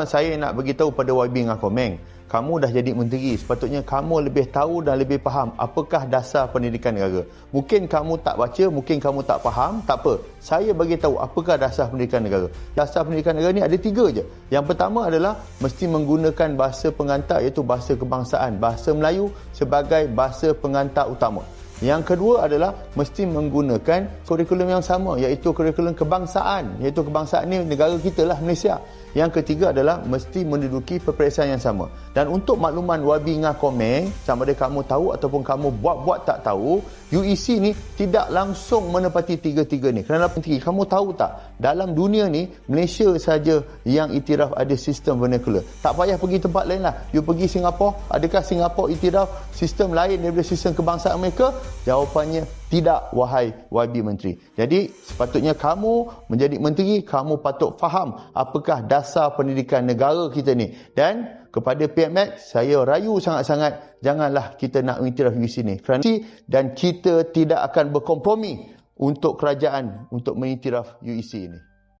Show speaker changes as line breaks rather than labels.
Saya nak beritahu pada YB dengan Komeng, kamu dah jadi menteri, sepatutnya kamu lebih tahu dan lebih faham apakah dasar pendidikan negara. Mungkin kamu tak baca, mungkin kamu tak faham, tak apa. Saya bagi tahu apakah dasar pendidikan negara. Dasar pendidikan negara ni ada tiga je. Yang pertama adalah mesti menggunakan bahasa pengantar iaitu bahasa kebangsaan, bahasa Melayu sebagai bahasa pengantar utama. Yang kedua adalah mesti menggunakan kurikulum yang sama iaitu kurikulum kebangsaan iaitu kebangsaan ni negara kita lah Malaysia. Yang ketiga adalah mesti menduduki peperiksaan yang sama. Dan untuk makluman Wabi dengan komen, sama ada kamu tahu ataupun kamu buat-buat tak tahu, UEC ni tidak langsung menepati tiga-tiga ni. Kerana penting, kamu tahu tak, dalam dunia ni, Malaysia saja yang itiraf ada sistem vernacular. Tak payah pergi tempat lain lah. You pergi Singapura, adakah Singapura itiraf sistem lain daripada sistem kebangsaan mereka? Jawapannya tidak, wahai YB Menteri. Jadi, sepatutnya kamu menjadi menteri, kamu patut faham apakah dasar pendidikan negara kita ni. Dan kepada PMX, saya rayu sangat-sangat, janganlah kita nak mengiktiraf UIC ni. Kerana dan kita tidak akan berkompromi untuk kerajaan untuk mengiktiraf UEC ini.